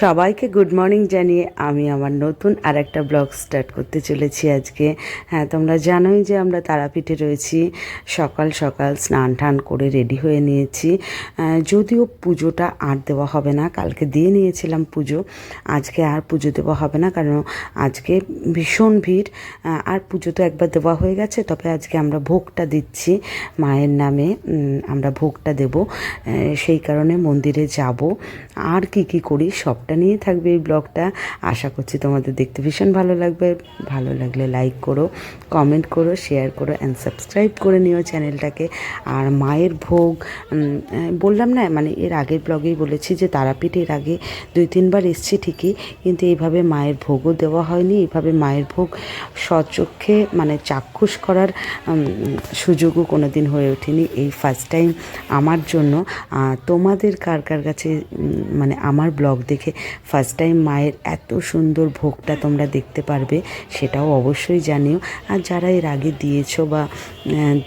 সবাইকে good morning জানিয়ে আমি আমার নতুন আর একটা ব্লগ স্টার্ট করতে চলেছি আজকে। হ্যাঁ তোমরা জানোই যে আমরা তারাপীঠে রয়েছি। সকাল সকাল স্নান টান করে রেডি হয়ে নিয়েছি। যদিও পুজোটা আর দেওয়া হবে না, কালকে দিয়ে নিয়েছিলাম পুজো। আজকে আর পুজো দেওয়া হবে না, কারণ আজকে ভীষণ ভিড়। আর পুজো তো একবার দেওয়া হয়ে গেছে, তবে আজকে আমরা ভোগটা দিচ্ছি। মায়ের নামে আমরা ভোগটা দেব। সেই কারণে মন্দিরে যাব। আর কি কি করি সবটা নিয়ে থাকবে, এই ব্লগটা। আশা করছি তোমাদের দেখতে ভীষণ ভালো লাগবে। ভালো লাগলে লাইক করো কমেন্ট করো শেয়ার করো অ্যান্ড সাবস্ক্রাইব করে নিও চ্যানেলটাকে। আর মায়ের ভোগ বললাম না মানে এর আগের ব্লগেই বলেছি যে তারাপীঠ এর আগে দুই, তিনবার এসছি ঠিকই, কিন্তু এইভাবে মায়ের ভোগও দেওয়া হয়নি। এইভাবে মায়ের ভোগ স্বচক্ষে মানে চাক্ষুষ করার সুযোগও কোনো দিন হয়ে ওঠেনি এই ফার্স্ট টাইম আমার জন্য। তোমাদের কার কার কাছে মানে আমার ব্লগ দেখে ফার্স্ট টাইম মায়ের এত সুন্দর ভোগটা তোমরা দেখতে পারবে, সেটাও অবশ্যই জানিও। আর যারা এর আগে দিয়েছ বা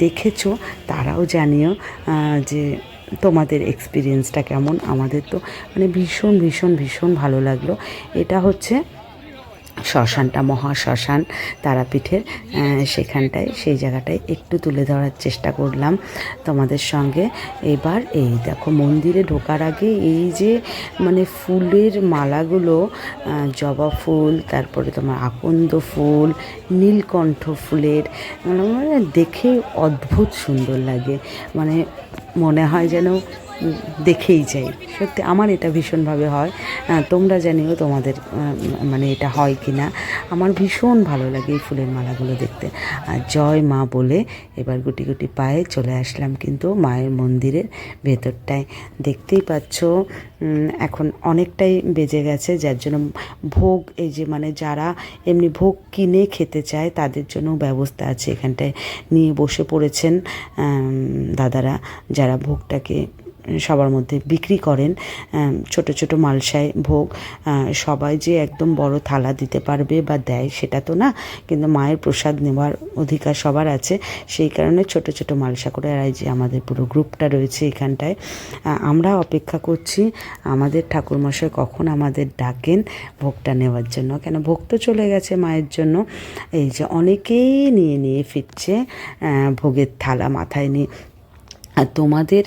দেখেছ, তারাও জানিও যে তোমাদের এক্সপিরিয়েন্সটা কেমন। আমাদের তো মানে ভীষণ ভীষণ ভীষণ ভালো লাগল। এটা হচ্ছে শ্মশানটা, মহা শ্মশান তারাপীঠের সেখানটায়, সেই জায়গাটায় একটু তুলে ধরার চেষ্টা করলাম তোমাদের সঙ্গে। এবার এই দেখো, মন্দিরে ঢোকার আগে এই যে মানে ফুলের মালাগুলো জবা ফুল, তারপরে তোমার আকন্দ ফুল, নীলকণ্ঠ ফুলের মানে দেখে অদ্ভুত সুন্দর লাগে। মানে মনে হয় যেন দেখেই যাই। সত্যি আমার এটা ভীষণভাবে হয়। তোমরা জানিও তোমাদের মানে এটা হয় কি না আমার ভীষণ ভালো লাগে এই ফুলের মালাগুলো দেখতে। আর জয় মা বলে এবার গুটি গুটি পায়ে চলে আসলাম কিন্তু মায়ের মন্দিরের ভেতরটায়। দেখতেই পাচ্ছ এখন অনেকটাই বেজে গেছে, যার জন্য ভোগ, এই যে মানে যারা এমনি ভোগ কিনে খেতে চায় তাদের জন্য ব্যবস্থা আছে এখানটায়। নিয়ে বসে পড়েছেন দাদারা যারা ভোগটাকে সবার মধ্যে বিক্রি করেন ছোট ছোট মালসায় ভোগ সবাই যে একদম বড় থালা দিতে পারবে বা দেয় সেটা তো না, কিন্তু মায়ের প্রসাদ নেওয়ার অধিকার সবার আছে। সেই কারণে ছোট ছোট মালসা করে আর যে আমাদের পুরো গ্রুপটা রয়েছে এখানটায়। আমরা অপেক্ষা করছি আমাদের ঠাকুরমশাই কখন আমাদের ডাকেন ভোগটা নেওয়ার জন্য। কেন ভোগ তো চলে গেছে মায়ের জন্য। এই যে অনেকেই নিয়ে নিয়ে ফিরছে ভোগের থালা মাথায় নিয়ে। আর তোমাদের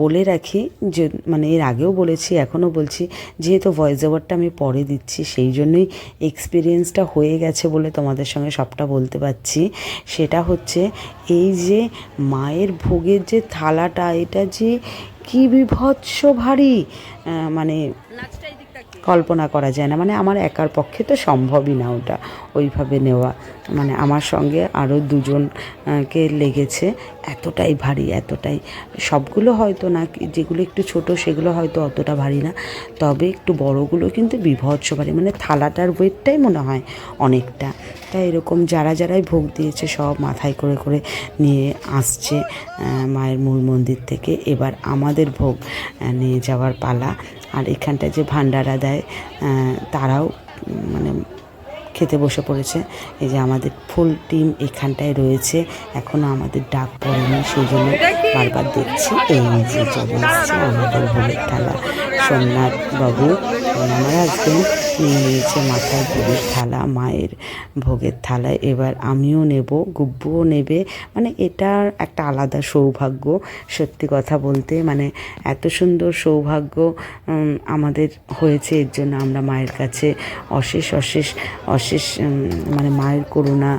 বলে রাখি যে মানে এর আগেও বলেছি, এখনও বলছি, যেহেতু ভয়েস ওভারটা আমি পরে দিচ্ছি, সেই জন্যই এক্সপিরিয়েন্সটা হয়ে গেছে বলে তোমাদের সঙ্গে সবটা বলতে পারছি। সেটা হচ্ছে এই যে মায়ের ভোগের যে থালাটা, এটা যে কি বিভৎস ভারী মানে কল্পনা করা যায় না। মানে আমার একার পক্ষে তো সম্ভবই না ওটা ওইভাবে নেওয়া। মানে আমার সঙ্গে আরও দুজনকে লেগেছে, এতটাই ভারী, এতটাই। সবগুলো হয়তো না, যেগুলো একটু ছোট সেগুলো হয়তো অতটা ভারী না। তবে একটু বড়গুলো কিন্তু বিভৎস ভারী। মানে থালাটার ওয়েটটাই মনে হয় অনেকটা। তাই এরকম যারা যারাই ভোগ দিয়েছে সব মাথায় করে করে নিয়ে আসছে মায়ের মূল মন্দির থেকে। এবার আমাদের ভোগ নিয়ে যাওয়ার পালা। আর এখানটায় যে ভান্ডারা দেয় তারাও মানে খেতে বসে পড়েছে। এই যে আমাদের ফুল টিম এখানটায় রয়েছে। এখনও আমাদের ডাক পড়েনি সেই জন্য বারবার দেখছি। এই যে চলে এসছে আমাদের ভোগের থালা। সোমনাথ বাবু আমার হাজবেন্ড নিয়ে নিয়েছে মাথায় ভোগের থালা, মায়ের ভোগের থালা। এবার আমিও নেব, গুব্বুও নেবে। মানে এটার একটা আলাদা সৌভাগ্য, সত্যি কথা বলতে। মানে এত সুন্দর সৌভাগ্য আমাদের হয়েছে। এর জন্য আমরা মায়ের কাছে অশেষ অশেষ অশেষ মানে মায়ের করুণা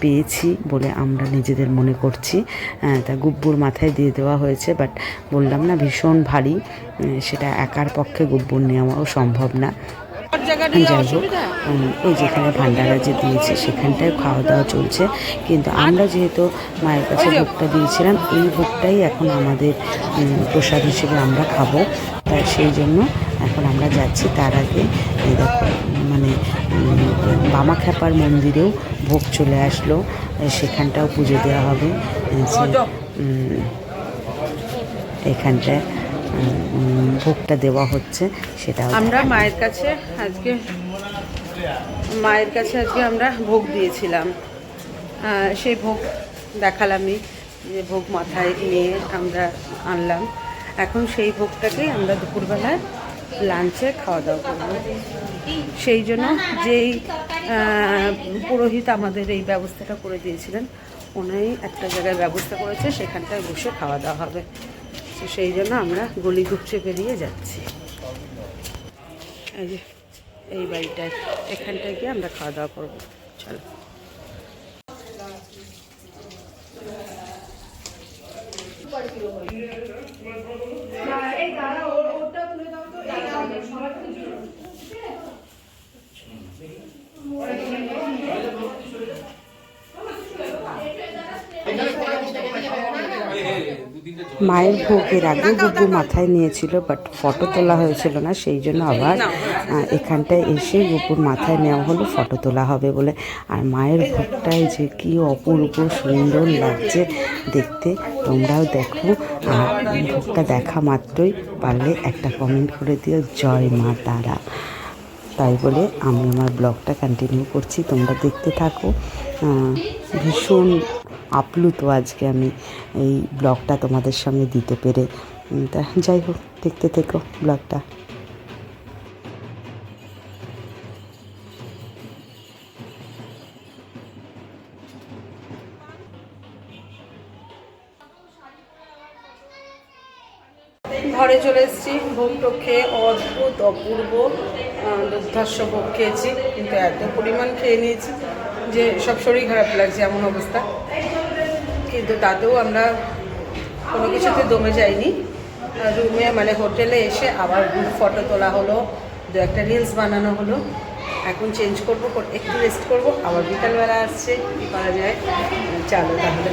পেয়েছি বলে আমরা নিজেদের মনে করছি। তা গুব্বুর মাথায় দিয়ে দেওয়া হয়েছে বাট বললাম না ভীষণ ভারী সেটা একার পক্ষে গুব্বুর নেওয়াও সম্ভব না। যাই হোক ওই যেখানে ভান্ডারা যে দিয়েছে সেখানটায় খাওয়া দাওয়া চলছে। কিন্তু আমরা যেহেতু মায়ের কাছে ভোগটা দিয়েছিলাম এই ভোগটাই এখন আমাদের প্রসাদ হিসেবে আমরা খাব। তাই সেই জন্য এখন আমরা যাচ্ছি তার আগে দেখো মানে বামাখ্যাপার মন্দিরেও ভোগ চলে আসলো। সেখানটাও পুজো দেওয়া হবে। এখানটায় ভোগটা দেওয়া হচ্ছে সেটা আমরা মায়ের কাছে আজকে মায়ের কাছে আজকে আমরা ভোগ দিয়েছিলাম। সেই ভোগ দেখালামই যে ভোগ মাথায় নিয়ে আমরা আনলাম। এখন সেই ভোগটাকেই আমরা দুপুরবেলায় লাঞ্চে খাওয়া দাওয়া করব। সেই জন্য যেই পুরোহিত আমাদের এই ব্যবস্থাটা করে দিয়েছিলেন ওনাই একটা জায়গায় ব্যবস্থা করেছে, সেখানটায় বসে খাওয়া দাওয়া হবে। তো সেই জন্য আমরা গলি গুপচে বেরিয়ে যাচ্ছি। এই যে, এই বাড়িটায়, এখানটায় গিয়ে আমরা খাওয়া দাওয়া করব। চলো। মায়ের ভোগের আগে বুবু মাথায় নিয়েছিল বাট ফটো তোলা হয়েছিল না, সেই জন্য আবার এখানটায় এসে বুবুর মাথায় নেওয়া হলো ফটো তোলা হবে বলে। আর মায়ের ভোগটায় যে কি অপূর্ব সুন্দর লাগছে দেখতে, তোমরাও দেখো। আর ভোগটা দেখা মাত্রই, পারলে একটা কমেন্ট করে দিও, জয় মা তারা। তাই বলে আমি আমার ব্লগটা কন্টিনিউ করছি। তোমরা দেখতে থাকো। ভীষণ আপ্লুত আজকে আমি এই ব্লগটা তোমাদের সঙ্গে দিতে পেরে। তা যাই হোক, দেখতে থেকো ব্লগটা। ঘরে চলে এসেছি। ভোগ খেয়ে অদ্ভুত, অপূর্ব দুর্ধর্ষ ভোগ খেয়েছি। কিন্তু এত পরিমাণ খেয়ে নিয়েছি যে সব শরীর খারাপ লাগছে এমন অবস্থা। কিন্তু তাতেও আমরা কোনো কিছুতে দমে যাইনি। রুমে মানে হোটেলে এসে আবার গ্রুপ ফটো তোলা হলো, দু একটা রিলস বানানো হলো। এখন চেঞ্জ করব, কর- একটু রেস্ট করব। আবার বিকালবেলা আসছে, কী করা যায়? চলো তাহলে।